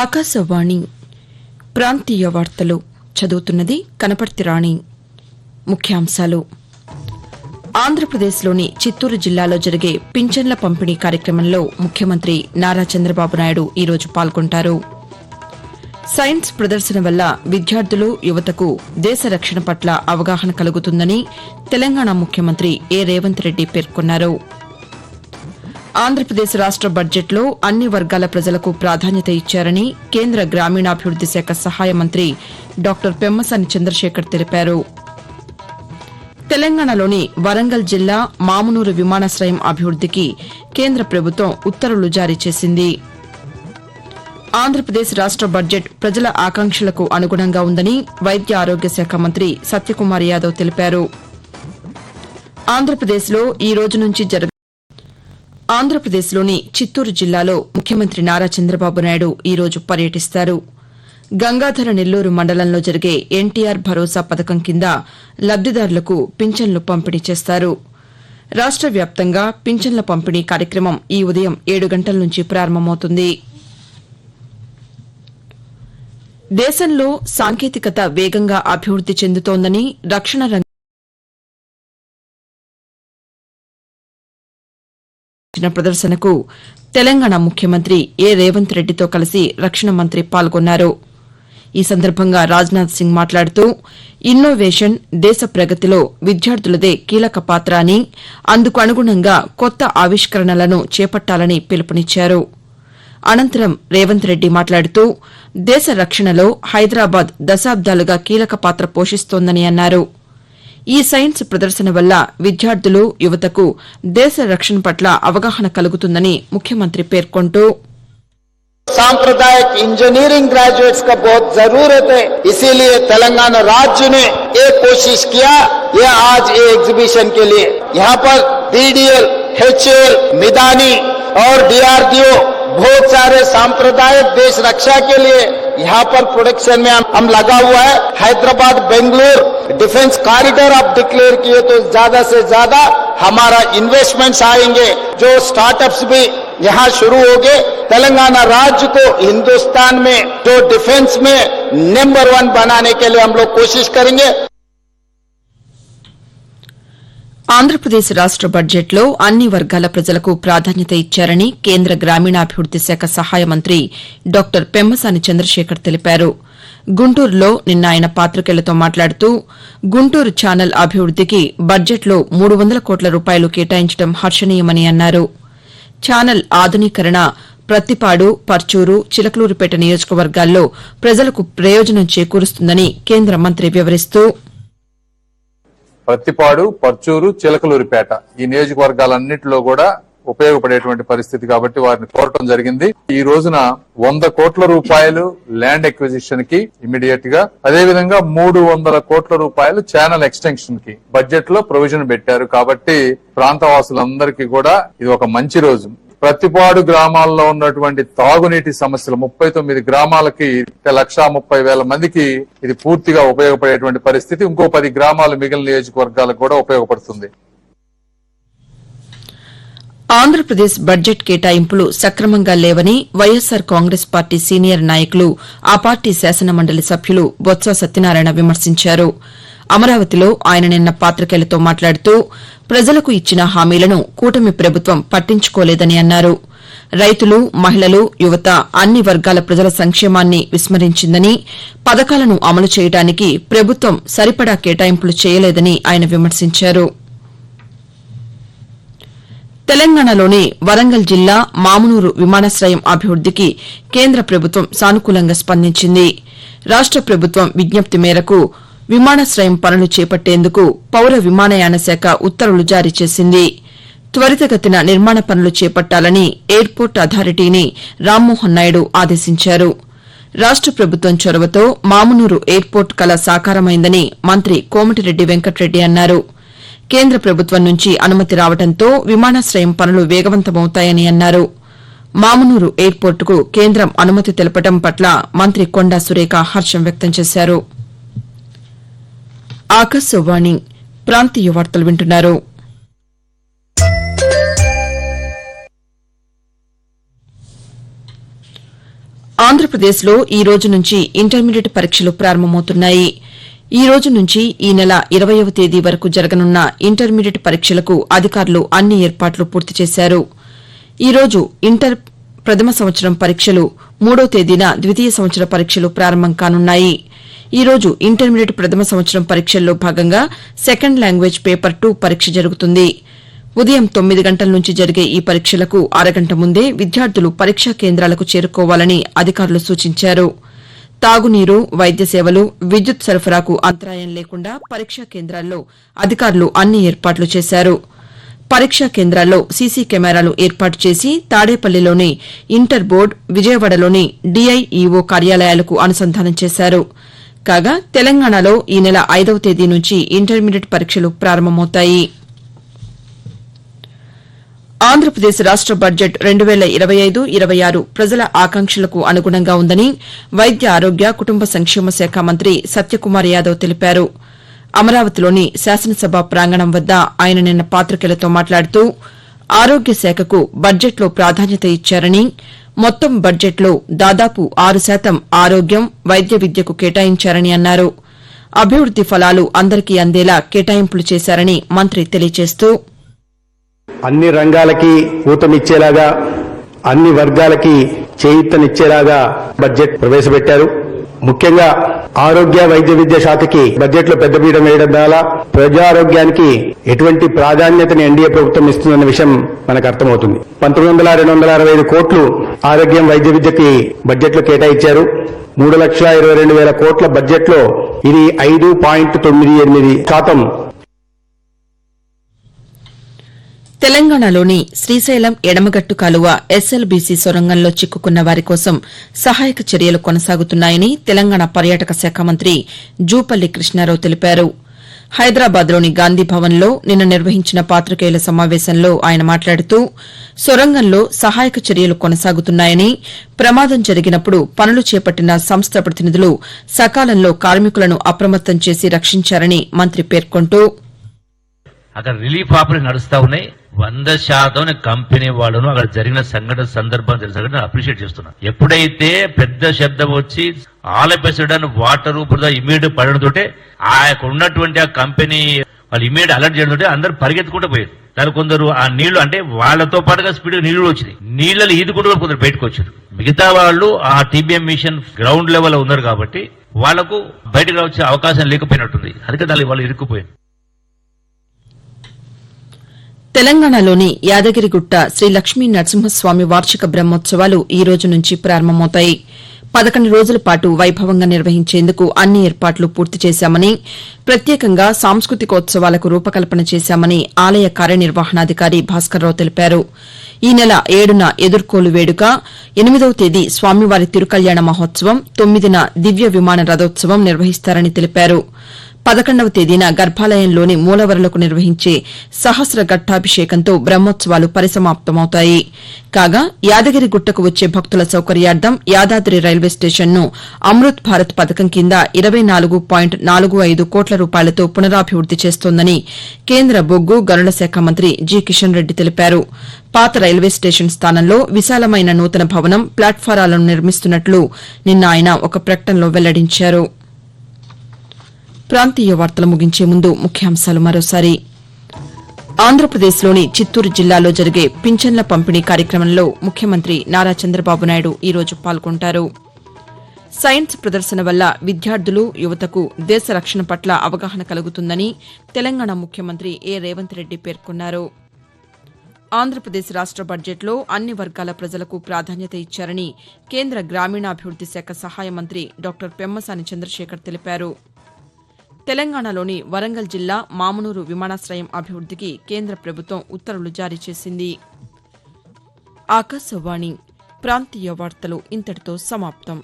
ఆకాశవాణి ప్రాంతీయ వార్తలు చదువుతున్నది కనపర్తి రాణి. ముఖ్యాంశాలు. ఆంధ్రప్రదేశ్లోని చిత్తూరు జిల్లాలో జరిగే పింఛన్ల పంపిణీ కార్యక్రమంలో ముఖ్యమంత్రి నారా చంద్రబాబు నాయుడు ఈరోజు పాల్గొంటారు. సైన్స్ ప్రదర్శన వల్ల విద్యార్థులు యువతకు దేశ రక్షణ పట్ల అవగాహన కలుగుతుందని తెలంగాణ ముఖ్యమంత్రి ఏ. రేవంత్ రెడ్డి పేర్కొన్నారు. ఆంధ్రప్రదేశ్ రాష్ట బడ్జెట్లో అన్ని వర్గాల ప్రజలకు ప్రాధాన్యత ఇచ్చారని కేంద్ర గ్రామీణాభివృద్ది శాఖ సహాయ మంత్రి డాక్టర్ పెమ్మసాని చంద్రశేఖర్ తెలిపారు. తెలంగాణలోని వరంగల్ జిల్లా మామునూరు విమానాశ్రయం అభివృద్దికి కేంద్ర ప్రభుత్వం ఉత్తర్వులు జారీ చేసింది. ఆంధ్రప్రదేశ్ రాష్ట బడ్జెట్ ప్రజల ఆకాంక్షలకు అనుగుణంగా ఉందని వైద్య ఆరోగ్య శాఖ మంత్రి సత్యకుమార్ యాదవ్ తెలిపారు. ఆంధ్రప్రదేశ్లో ఈ రోజు నుంచి జరగ ఆంధ్రప్రదేశ్లోని చిత్తూరు జిల్లాలో ముఖ్యమంత్రి నారా చంద్రబాబు నాయుడు ఈ రోజు పర్యటిస్తారు. గంగాధర నెల్లూరు మండలంలో జరిగే ఎన్టీఆర్ భరోసా పథకం కింద లబ్దిదారులకు పింఛన్లు పంపిణీ చేస్తారు. రాష్ట వ్యాప్తంగా పింఛన్ల పంపిణీ కార్యక్రమం ఈ ఉదయం ఏడు గంటల నుంచి ప్రారంభమవుతుంది. దేశంలో సాంకేతికత వేగంగా అభివృద్ది చెందుతోందని రక్షణ రంగ ఇచ్చిన ప్రదర్శనకు తెలంగాణ ముఖ్యమంత్రి ఏ రేవంత్ రెడ్డితో కలిసి రక్షణ మంత్రి పాల్గొన్నారు. ఈ సందర్భంగా రాజ్నాథ్ సింగ్ మాట్లాడుతూ ఇన్నోవేషన్ దేశ ప్రగతిలో విద్యార్థులదే కీలక పాత్ర అని అందుకు అనుగుణంగా కొత్త ఆవిష్కరణలను చేపట్టాలని పిలుపునిచ్చారు. అనంతరం రేవంత్ రెడ్డి మాట్లాడుతూ దేశ రక్షణలో హైదరాబాద్ దశాబ్దాలుగా కీలక పాత్ర పోషిస్తోందని అన్నారు. ఈ సైన్స్ ప్రదర్శన వల్ల విద్యార్థులు యువతకు దేశ రక్షణ పట్ల అవగాహన కలుగుతుందని ముఖ్యమంత్రి పేర్కొంటూ सांप्रदायिक इंजीनियरिंग ग्रेजुएट्स का बहुत जरूरत है इसीलिए तेलंगाना राज्य ने ये कोशिश किया ये आज ये एग्जीबिशन के लिए यहाँ पर डीडीएल एचएल मिदानी और डीआरडीओ बहुत सारे सांप्रदायिक देश रक्षा के लिए यहाँ पर प्रोडक्शन में हम- लगा हुआ है। हैदराबाद, बेंगलुरु डिफेंस कॉरिडोर आप डिक्लेयर किए तो ज़्यादा से ज़्यादा हमारा इन्वेस्टमेंट्स आएँगे। जो स्टार्टअप्स भी यहाँ शुरू हो गए। तेलंगाना राज्य को हिंदुस्तान में जो डिफेंस में नंबर वन बनाने के लिए हम लोग कोशिश करेंगे। ఆంధ్రప్రదేశ్ రాష్ట బడ్జెట్లో అన్ని వర్గాల ప్రజలకు ప్రాధాన్యత ఇచ్చారని కేంద్ర గ్రామీణాభివృద్ది శాఖ సహాయ మంత్రి డాక్టర్ పెమ్మసాని చంద్రశేఖర్ తెలిపారు. గుంటూరులో నిన్న ఆయన పాతికేయులతో మాట్లాడుతూ గుంటూరు ఛానల్ అభివృద్దికి బడ్జెట్లో మూడు వందల కోట్ల రూపాయలు కేటాయించడం హర్షణీయమని అన్నారు. ఛానల్ ఆధునీకరణ ప్రత్తిపాడు పర్చూరు చిలకలూరుపేట నియోజకవర్గాల్లో ప్రజలకు ప్రయోజనం చేకూరుస్తుందని కేంద్ర మంత్రి వివరిస్తూ ప్రతిపాడు పర్చూరు చిలకలూరిపేట. ఈ నియోజకవర్గాలన్నింటిలో కూడా ఉపయోగపడేటువంటి పరిస్థితి కాబట్టి వారిని కోరటం జరిగింది. ఈ రోజున వంద కోట్ల రూపాయలు ల్యాండ్ ఎక్విజిషన్కి ఇమీడియట్గా అదేవిధంగా మూడు వందల కోట్ల రూపాయలు ఛానల్ ఎక్స్టెన్షన్కి బడ్జెట్లో ప్రొవిజన్ పెట్టారు కాబట్టి ప్రాంతవాసులందరికీ కూడా ఇది ఒక మంచి రోజు. ప్రతిపాడు గ్రామాల్లో ఉన్నటువంటి తాగునీటి సమస్యలు ముప్పై తొమ్మిది గ్రామాలకి లక్షా ముప్పై వేల మందికి ఇది పూర్తిగా ఉపయోగపడేటువంటి పరిస్థితి. ఇంకో పది గ్రామాలు మిగిలిన నియోజకవర్గాలకు కూడా ఉపయోగపడుతుంది. ఆంధ్రప్రదేశ్ బడ్జెట్ కేటాయింపులు సక్రమంగా లేవని వైఎస్సార్ కాంగ్రెస్ పార్టీ సీనియర్ నాయకులు ఆ పార్టీ శాసనమండలి సభ్యులు బొత్స సత్యనారాయణ విమర్శించారు. అమరావతిలో ఆయన నిన్న పాతికేయులతో మాట్లాడుతూ ప్రజలకు ఇచ్చిన హామీలను కూటమి ప్రభుత్వం పట్టించుకోలేదని అన్నారు. రైతులు మహిళలు యువత అన్ని వర్గాల ప్రజల సంక్షేమాన్ని విస్మరించిందని పథకాలను అమలు చేయడానికి ప్రభుత్వం సరిపడా కేటాయింపులు చేయలేదని ఆయన విమర్శించారు. తెలంగాణలోని వరంగల్ జిల్లా మామునూరు విమానాశ్రయం అభివృద్దికి కేంద్ర ప్రభుత్వం సానుకూలంగా స్పందించింది. రాష్ట ప్రభుత్వం విజ్ఞప్తి మేరకు విమానాశ్రయం పనులు చేపట్టేందుకు పౌర విమానయాన శాఖ ఉత్తర్వులు జారీ చేసింది. త్వరితగతిన నిర్మాణ పనులు చేపట్టాలని ఎయిర్పోర్ట్ అథారిటీని రామ్మోహన్ నాయుడు ఆదేశించారు. రాష్ట ప్రభుత్వం చొరవతో మామునూరు ఎయిర్పోర్ట్ కల సాకారమైందని మంత్రి కోమటిరెడ్డి వెంకటరెడ్డి అన్నారు. కేంద్ర ప్రభుత్వం నుంచి అనుమతి రావడంతో విమానాశ్రయం పనులు వేగవంతమవుతాయని అన్నారు. మామునూరు ఎయిర్పోర్టుకు కేంద్రం అనుమతి తెలపడం పట్ల మంత్రి కొండా సురేఖ హర్షం వ్యక్తం చేశారు. ఆకాశవాణి ప్రాంతీయ వార్తలు వింటున్నారు. ఆంధ్రప్రదేశ్లో ఈ రోజు నుంచి ఇంటర్మీడియట్ పరీక్షలు ప్రారంభమవుతున్నాయి. ఈ రోజు నుంచి ఈ నెల ఇరవయవ తేదీ వరకు జరగనున్న ఇంటర్మీడియట్ పరీక్షలకు అధికారులు అన్ని ఏర్పాట్లు పూర్తి చేశారు. ఈ రోజు ఇంటర్ ప్రథమ సంవత్సరం పరీక్షలు మూడో తేదీన ద్వితీయ సంవత్సర పరీక్షలు ప్రారంభం కానున్నాయి. ఈ రోజు ఇంటర్మీడియట్ ప్రథమ సంవత్సరం పరీక్షల్లో భాగంగా సెకండ్ లాంగ్వేజ్ పేపర్ టూ పరీక్ష జరుగుతుంది. ఉదయం తొమ్మిది గంటల నుంచి జరిగే ఈ పరీక్షలకు అరగంట ముందే విద్యార్థులు పరీక్షా కేంద్రాలకు చేరుకోవాలని అధికారులు సూచించారు. తాగునీరు వైద్య సేవలు విద్యుత్ సరఫరాకు అంతరాయం లేకుండా పరీక్షా కేంద్రాల్లో అధికారులు అన్ని ఏర్పాట్లు చేశారు. పరీక్షా కేంద్రాల్లో సీసీ కెమెరాలు ఏర్పాటు చేసి తాడేపల్లిలోని ఇంటర్ బోర్డు విజయవాడలోని డీఐఈఓ కార్యాలయాలకు అనుసంధానం చేశారు. కాగా తెలంగాణలో ఈ నెల ఐదవ తేదీ నుంచి ఇంటర్మీడియట్ పరీక్షలు ప్రారంభమవుతాయి. ఆంధ్రప్రదేశ్ రాష్ట బడ్జెట్ రెండు వేల ఇరవై ఐదు ఇరవై ఆరు ప్రజల ఆకాంక్షలకు అనుగుణంగా ఉందని వైద్య ఆరోగ్య కుటుంబ సంక్షేమ శాఖ మంత్రి సత్యకుమార్ యాదవ్ తెలిపారు. అమరావతిలోని శాసనసభ ప్రాంగణం వద్ద ఆయన నిన్న పాతికేయులతో మాట్లాడుతూ ఆరోగ్య శాఖకు బడ్జెట్లో ప్రాధాన్యత ఇచ్చారని మొత్తం బడ్జెట్లో దాదాపు ఆరు శాతం ఆరోగ్యం వైద్య విద్యకు కేటాయించారని అన్నారు. అభివృద్ది ఫలాలు అందరికీ అందేలా కేటాయింపులు చేశారని మంత్రి తెలియజేస్తూ అన్ని రంగాలకి ఊతమిచ్చేలాగా అన్ని వర్గాలకి చేయితనిచ్చేలాగా బడ్జెట్ ప్రవేశపెట్టారు. ముఖ్యంగా ఆరోగ్య వైద్య విద్య శాఖకి బడ్జెట్లో పెద్దపీట వేయడం ద్వారా ప్రజారోగ్యానికి ఎటువంటి ప్రాధాన్యతని ఎన్డీఏ ప్రభుత్వం ఇస్తుందన్న విషయం మనకు అర్థమవుతుంది. పంతొమ్మిది వందల రెండు వందల అరవై ఐదు కోట్లు ఆరోగ్యం వైద్య విద్యకి బడ్జెట్లో కేటాయించారు. మూడు లక్షల ఇరవై రెండు వేల కోట్ల బడ్జెట్లో ఇది ఐదు పాయింట్ తొమ్మిది ఎనిమిది శాతం తెలంగాణలోని శ్రీశైలం ఎడమగట్టు కాలువ ఎస్ఎల్బీసీ సొరంగంలో చిక్కుకున్న వారి కోసం సహాయక చర్యలు కొనసాగుతున్నాయని తెలంగాణ పర్యాటక శాఖ మంత్రి జూపల్లి కృష్ణారావు తెలిపారు. హైదరాబాద్లోని గాంధీ భవన్లో నిన్న నిర్వహించిన పాతికేయుల సమావేశంలో ఆయన మాట్లాడుతూ సొరంగంలో సహాయక చర్యలు కొనసాగుతున్నాయని ప్రమాదం జరిగినప్పుడు పనులు చేపట్టిన సంస్థ ప్రతినిధులు సకాలంలో కార్మికులను అప్రమత్తం చేసి రక్షించారని మంత్రి పేర్కొంటూ అక్కడ రిలీఫ్ ఆపరేషన్ నడుస్తా ఉన్నాయి. వంద శాతం కంపెనీ వాళ్ళను అక్కడ జరిగిన సంఘటన సందర్భం తెలిసిన అప్రిషియేట్ చేస్తున్నా. ఎప్పుడైతే పెద్ద శబ్దం వచ్చి ఆలపెసడానికి వాటర్ బురద ఇమీడియట్ పడడంతోటే ఆ యొక్క ఉన్నటువంటి ఆ కంపెనీ వాళ్ళు ఇమీడియట్ అలర్ట్ చేయడంతో అందరు పరిగెత్తుకుంటూ పోయారు. దాని కొందరు ఆ నీళ్ళు అంటే వాళ్ళతో పాటుగా స్పీడ్ నీళ్ళు వచ్చినాయి. నీళ్ళలో ఈదుకుంటూ కూడా కొందరు బయటకు వచ్చారు. మిగతా వాళ్ళు ఆ టీబీఎం మిషన్ గ్రౌండ్ లెవెల్ ఉన్నారు కాబట్టి వాళ్ళకు బయటకు వచ్చే అవకాశం లేకపోయినట్టుంది. అందుకే దాని వాళ్ళు ఇరుక్కుపోయారు. తెలంగాణలోని యాదగిరిగుట్ట శ్రీ లక్ష్మీ నరసింహస్వామి వార్షిక బ్రహ్మోత్సవాలు ఈ రోజు నుంచి ప్రారంభమవుతాయి. పదకొండు రోజుల పాటు వైభవంగా నిర్వహించేందుకు అన్ని ఏర్పాట్లు పూర్తి చేశామని ప్రత్యేకంగా సాంస్కృతికోత్సవాలకు రూపకల్పన చేశామని ఆలయ కార్యనిర్వహణాధికారి భాస్కర్రావు తెలిపారు. ఈ నెల ఏడున ఎదుర్కోలు వేడుక ఎనిమిదవ తేదీ స్వామివారి తిరుకల్యాణ మహోత్సవం తొమ్మిదిన దివ్య విమాన రథోత్సవం నిర్వహిస్తారని తెలిపారు. పదకొండవ తేదీన గర్భాలయంలోని మూలవరలకు నిర్వహించే సహస్ర ఘట్టాభిషేకంతో బ్రహ్మోత్సవాలు పరిసమాప్తమవుతాయి. కాగా యాదగిరి గుట్టకు వచ్చే భక్తుల సౌకర్యార్థం యాదాద్రి రైల్వే స్టేషన్ను అమృత్ భారత్ పథకం కింద ఇరవై నాలుగు పాయింట్ నాలుగు ఐదు కోట్ల రూపాయలతో పునరాభివృద్ది చేస్తోందని కేంద్ర బొగ్గు గనుల శాఖ మంత్రి జి. కిషన్ రెడ్డి తెలిపారు. పాత రైల్వే స్టేషన్ స్థానంలో విశాలమైన నూతన భవనం ప్లాట్ఫారాలను నిర్మిస్తున్నట్లు నిన్న ఆయన ఒక ప్రకటనలో వెల్లడించారు. ప్రాంతీయ వార్తలు ముగించే ముందు ముఖ్యాంశాలు మరోసారి. ఆంధ్రప్రదేశ్లోని చిత్తూరు జిల్లాలో జరిగే పింఛన్ల పంపిణీ కార్యక్రమంలో ముఖ్యమంత్రి నారా చంద్రబాబు నాయుడు ఈరోజు పాల్గొంటారు. సైన్స్ ప్రదర్శన వల్ల విద్యార్థులు యువతకు దేశ రక్షణ పట్ల అవగాహన కలుగుతుందని తెలంగాణ ముఖ్యమంత్రి ఏ. రేవంత్ రెడ్డి పేర్కొన్నారు. ఆంధ్రప్రదేశ్ రాష్ట బడ్జెట్లో అన్ని వర్గాల ప్రజలకు ప్రాధాన్యత ఇచ్చారని కేంద్ర గ్రామీణాభివృద్ది శాఖ సహాయ మంత్రి డాక్టర్ పెమ్మసాని చంద్రశేఖర్ తెలిపారు. తెలంగాణలోని వరంగల్ జిల్లా మామునూరు విమానాశ్రయం అభివృద్దికి కేంద్ర ప్రభుత్వం ఉత్తర్వులు జారీ చేసింది. ఆకాశవాణి ప్రాంతీయ వార్తలు ఇంతటితో సమాప్తం.